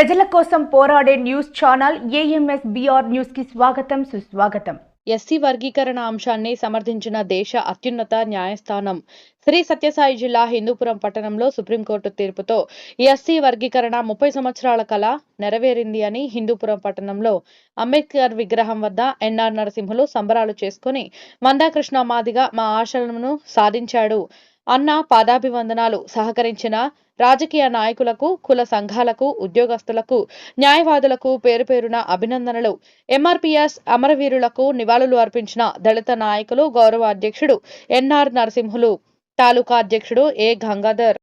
ప్రజల కోసం పోరాడే న్యూస్ ఛానల్ ఏఎంఎస్ బిఆర్ న్యూస్కి స్వాగతం సుస్వాగతం. ఎస్సీ వర్గీకరణ అంశాన్ని సమర్థించిన దేశ అత్యున్నత న్యాయస్థానం శ్రీ సత్యసాయి జిల్లా హిందూపురం పట్టణంలో సుప్రీంకోర్టు తీర్పుతో ఎస్సీ వర్గీకరణ ముప్పై సంవత్సరాల కళ నెరవేరింది అని హిందూపురం పట్టణంలో అంబేద్కర్ విగ్రహం వద్ద ఎన్ఆర్ నరసింహులు సంబరాలు చేసుకుని మందాకృష్ణ మాదిగా మా ఆశలను సాధించాడు. అన్న పాదాభివందనాలు సహకరించిన రాజకీయ నాయకులకు కుల సంఘాలకు ఉద్యోగస్తులకు న్యాయవాదులకు పేరు పేరున అభినందనలు. ఎంఆర్పిఎస్ అమరవీరులకు నివాళులు అర్పించిన దళిత నాయకులు గౌరవ అధ్యక్షుడు ఎన్ఆర్ నరసింహులు తాలూకా అధ్యక్షుడు ఏ గంగాధర్.